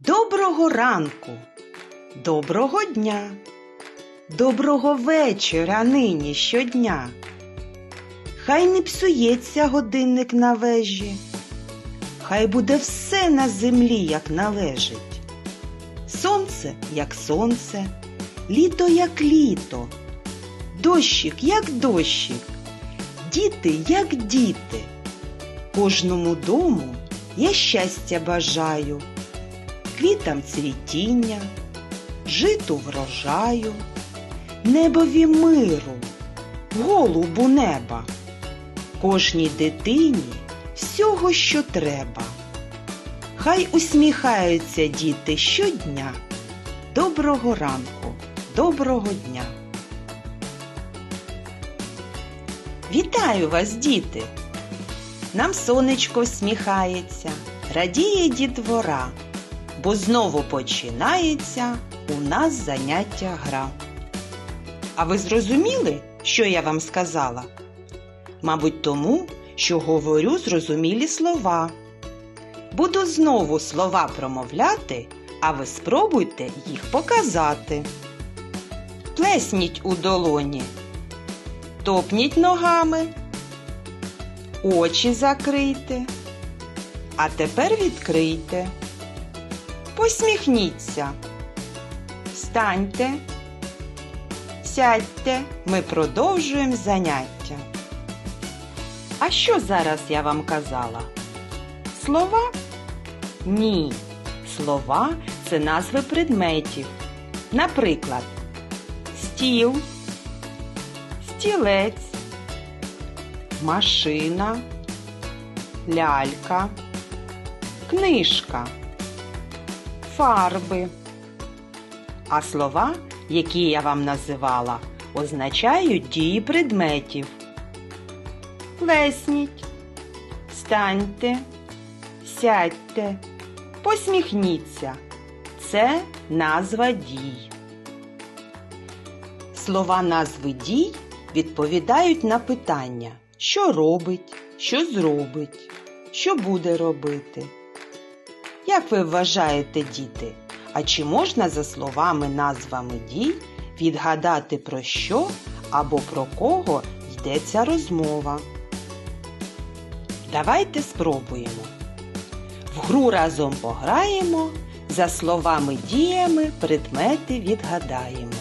Доброго ранку, доброго дня, доброго вечора нині щодня. Хай не псується годинник на вежі, хай буде все на землі, як належить. Сонце, як сонце, літо, як літо, дощик, як дощик, діти, як діти. Кожному дому я щастя бажаю, квітам цвітіння, житу врожаю, небові миру, голубу неба, кожній дитині всього, що треба. Хай усміхаються діти щодня. Доброго ранку, доброго дня. Вітаю вас, діти! Нам сонечко всміхається, радіє дітвора, бо знову починається у нас заняття гра. А ви зрозуміли, що я вам сказала? Мабуть, тому, що говорю зрозумілі слова. Буду знову слова промовляти, а ви спробуйте їх показати. Плесніть у долоні, топніть ногами очі закрийте. А тепер відкрийте. Посміхніться. Встаньте. Сядьте, ми продовжуємо заняття. А що зараз я вам казала? Слова? Ні. Слова це назви предметів. Наприклад, стіл, стілець машина, лялька, книжка, фарби. А слова, які я вам називала, означають дії предметів. Плесніть, станьте, сядьте, посміхніться. Це назва дій. Слова назви дій відповідають на питання, що робить, що зробить, що буде робити. Як ви вважаєте, діти, а чи можна за словами назвами дій відгадати про що або про кого йдеться розмова? Давайте спробуємо. В гру разом пограємо, за словами діями предмети відгадаємо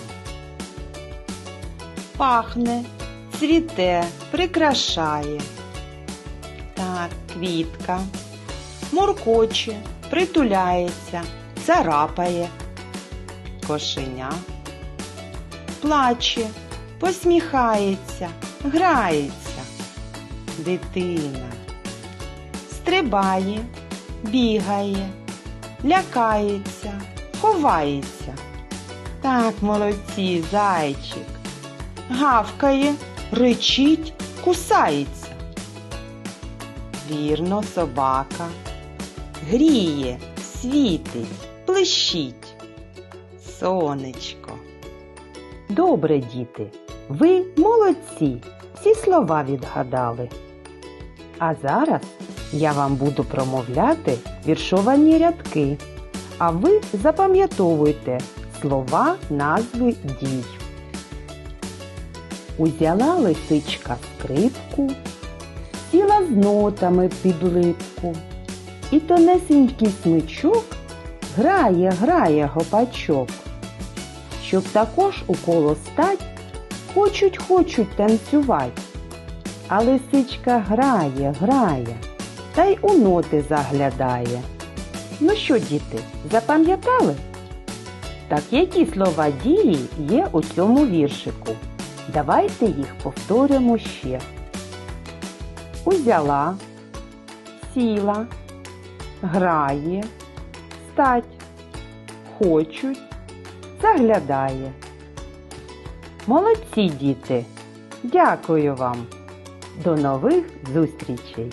пахне, цвіте, прикрашає. Так, квітка, моркоче, притуляється, царапає, кошеня, плаче, посміхається, грається, дитина, стрибає, бігає, лякається, ховається. Так, молодці, зайчик гавкає, ричить, кусається. Вірно, собака гріє, світить, блищить. Сонечко. Добре, діти, ви молодці, всі слова відгадали. А зараз я вам буду промовляти віршовані рядки, а ви запам'ятовуйте слова назви дій. Узяла лисичка скрипку, сіла з нотами під липку, і тонесенький смичок грає, грає гопачок. Щоб також у коло стать, хочуть, хочуть танцювать. А лисичка грає, грає, та й у ноти заглядає. Ну що, діти, запам'ятали? Так які слова дії є у цьому віршику? Давайте їх повторимо ще. Узяла, сіла, грає, стать, хочуть, заглядає. Молодці діти! Дякую вам! До нових зустрічей!